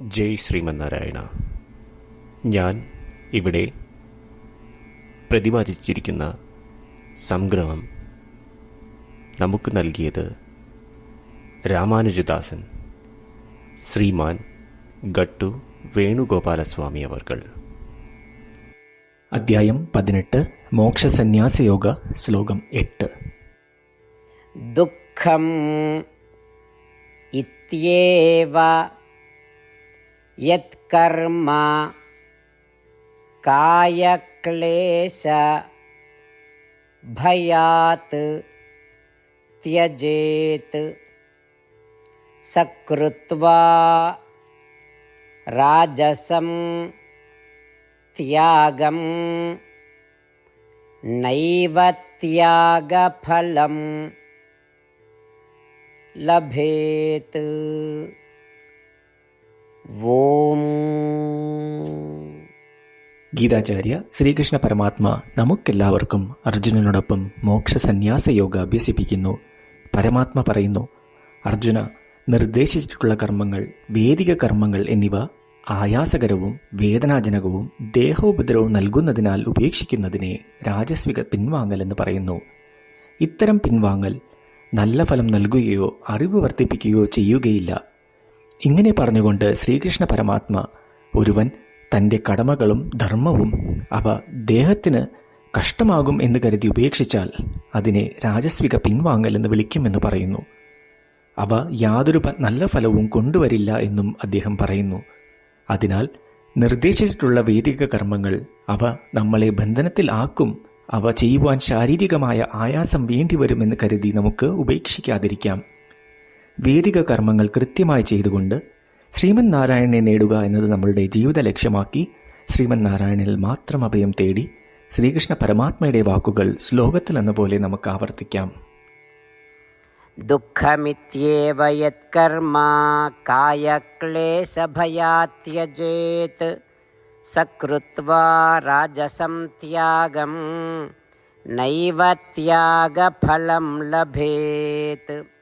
ജയ് ശ്രീമന്നാരായണ. ഞാൻ ഇവിടെ പ്രതിപാദിച്ചിരിക്കുന്ന സംഗ്രഹം നമുക്ക് നൽകിയത് രാമാനുജദാസൻ ശ്രീമാൻ ഗട്ടു വേണുഗോപാലസ്വാമി അവർകൾ. അധ്യായം പതിനെട്ട് മോക്ഷസന്യാസയോഗ ശ്ലോകം എട്ട്. ദുഃഖം यत्कर्म कायक्लेशभयात् त्यजेत् सकृत्वा राजसं त्यागं नैव त्यागफलं लभेत्। ഓം ഗീതാചാര്യ ശ്രീകൃഷ്ണ പരമാത്മ നമുക്കെല്ലാവർക്കും അർജുനനോടൊപ്പം മോക്ഷസന്യാസ യോഗ അഭ്യസിപ്പിക്കുന്നു. പരമാത്മ പറയുന്നു അർജുന നിർദ്ദേശിച്ചിട്ടുള്ള കർമ്മങ്ങൾ വേദിക കർമ്മങ്ങൾ എന്നിവ ആയാസകരവും വേദനാജനകവും ദേഹോപദ്രവവും നൽകുന്നതിനാൽ ഉപേക്ഷിക്കുന്നതിനെ രാജസ്വിക പിൻവാങ്ങൽ എന്ന് പറയുന്നു. ഇത്തരം പിൻവാങ്ങൽ നല്ല ഫലം നൽകുകയോ അറിവ് വർദ്ധിപ്പിക്കുകയോ ചെയ്യുകയില്ല. ഇങ്ങനെ പറഞ്ഞുകൊണ്ട് ശ്രീകൃഷ്ണ പരമാത്മ ഒരുവൻ തന്റെ കടമകളും ധർമ്മവും അവ ദേഹത്തിന് കഷ്ടമാകും എന്ന് കരുതി ഉപേക്ഷിച്ചാൽ അതിനെ രാജസ്വിക പിൻവാങ്ങൽ എന്ന് വിളിക്കുമെന്ന് പറയുന്നു. അവ യാതൊരു നല്ല ഫലവും കൊണ്ടുവരില്ല എന്നും അദ്ദേഹം പറയുന്നു. അതിനാൽ നിർദ്ദേശിച്ചിട്ടുള്ള വേദിക കർമ്മങ്ങൾ അവ നമ്മളെ ബന്ധനത്തിൽ ആക്കും അവ ചെയ്യുവാൻ ശാരീരികമായ ആയാസം വേണ്ടിവരുമെന്ന് കരുതി നമുക്ക് ഉപേക്ഷിക്കാതിരിക്കാം. വേദിക കർമ്മങ്ങൾ കൃത്യമായി ചെയ്തുകൊണ്ട് ശ്രീമൻ നാരായണനെ നേടുക എന്നത് നമ്മളുടെ ജീവിത ലക്ഷ്യമാക്കി ശ്രീമൻ നാരായണനിൽ മാത്രം അഭയം തേടി ശ്രീകൃഷ്ണ പരമാത്മയുടെ വാക്കുകൾ ശ്ലോകത്തിൽ എന്ന പോലെ നമുക്ക് ആവർത്തിക്കാം. ദുഃഖമിത്യേവ യത്കർമ്മ ത്യാഗം ലഭേത്.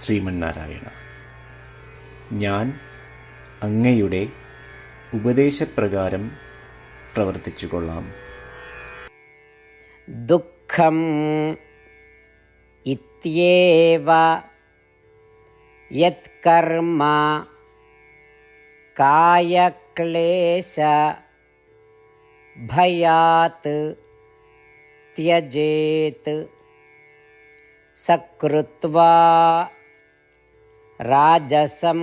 ശ്രീമന്നാരായണ ഞാൻ അങ്ങയുടെ ഉപദേശപ്രകാരം പ്രവർത്തിച്ചുകൊള്ളാം दुःखम् इत्येव यत्कर्म कायक्लेश भयात् त्यजेत् सकृत्वा राजसं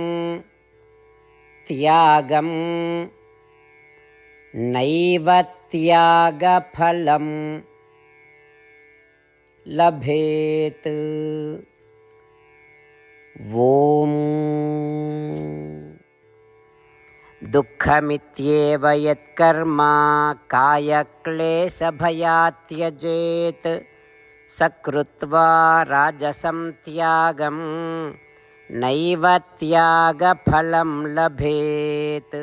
त्यागं नैव त्यागफलम् लभेत् ॐ दुःखमित्येव यत्कर्म कायक्लेशभयात् त्यजेत् सकृत्वा राजसं त्यागं नैव त्यागफलं लभेत्